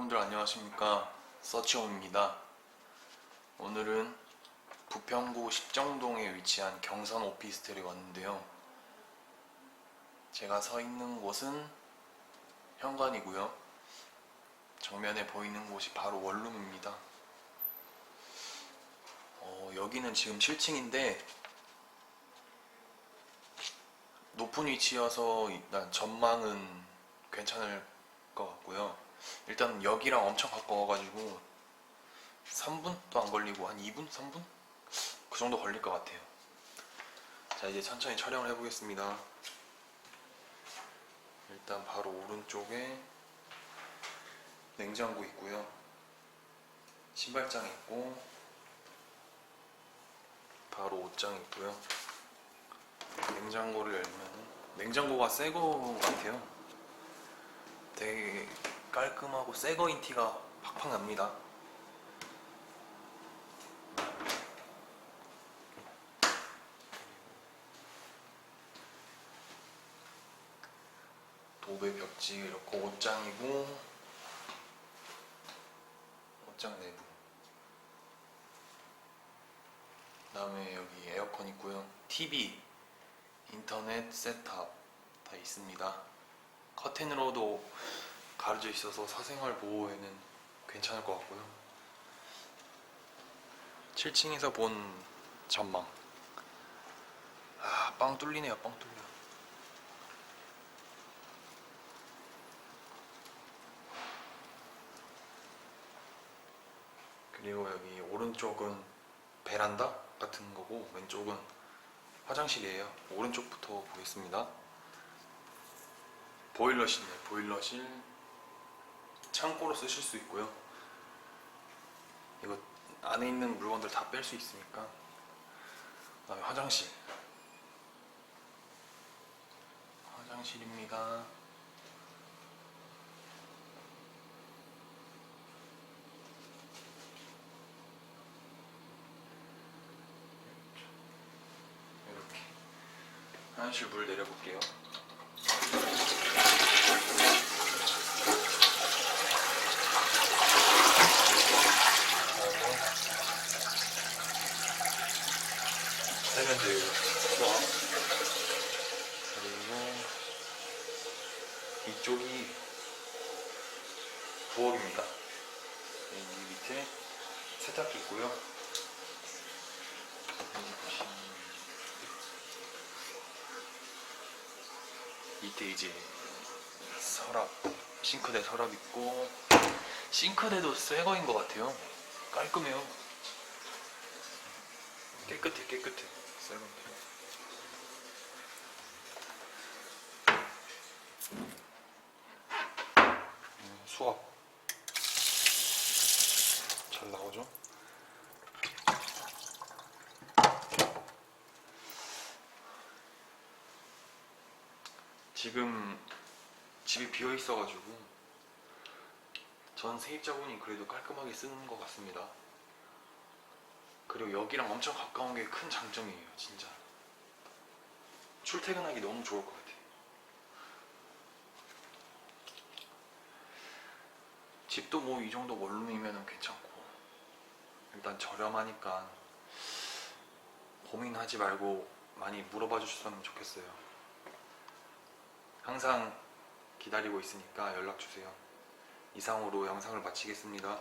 여러분들 안녕하십니까? 서치홈입니다. 오늘은 부평구 십정동에 위치한 경선 오피스텔에 왔는데요. 제가 서 있는 곳은 현관이고요. 정면에 보이는 곳이 바로 원룸입니다. 어, 여기는 지금 7층인데 높은 위치여서 일단 전망은 괜찮을 것 같고요. 일단 여기랑 엄청 가까워가지고 3분도 안 걸리고 한 2분? 3분? 그 정도 걸릴 것 같아요. 자 이제 천천히 촬영을 해보겠습니다. 일단 바로 오른쪽에 냉장고 있고요. 신발장 있고 바로 옷장 있고요. 냉장고를 열면은 냉장고가 새 거 같아요. 되게 깔끔하고 새 거인 티가 팍팍 납니다. 도배 벽지 이렇게 옷장이고 옷장 내부. 그 다음에 여기 에어컨 있고요. TV 인터넷 셋탑 다 있습니다. 커튼으로도 가려져 있어서 사생활 보호에는 괜찮을 것 같고요 7층에서 본 전망 아 빵 뚫리네요 빵 뚫려 그리고 여기 오른쪽은 베란다 같은 거고 왼쪽은 화장실이에요. 오른쪽부터 보겠습니다. 보일러실이에요. 보일러실 창고로 쓰실 수 있고요. 이거 안에 있는 물건들 다 뺄 수 있으니까. 그다음에 화장실. 화장실입니다. 이렇게 화장실 물 내려볼게요. 세면대 수압 그리고 이쪽이 부엌입니다. 여기 밑에 세탁기 있고요. 밑에 이제 서랍, 싱크대 서랍 있고 싱크대도 새 거인 것 같아요. 깔끔해요. 깨끗해, 깨끗해. 음, 수압 잘 나오죠? 지금 집이 비어 있어가지고 전 세입자분이 그래도 깔끔하게 쓰는 것 같습니다. 그리고 여기랑 엄청 가까운 게 큰 장점이에요, 진짜. 출퇴근하기 너무 좋을 것 같아요. 집도 뭐 이 정도 원룸이면 괜찮고 일단 저렴하니까 고민하지 말고 많이 물어봐 주셨으면 좋겠어요. 항상 기다리고 있으니까 연락 주세요. 이상으로 영상을 마치겠습니다.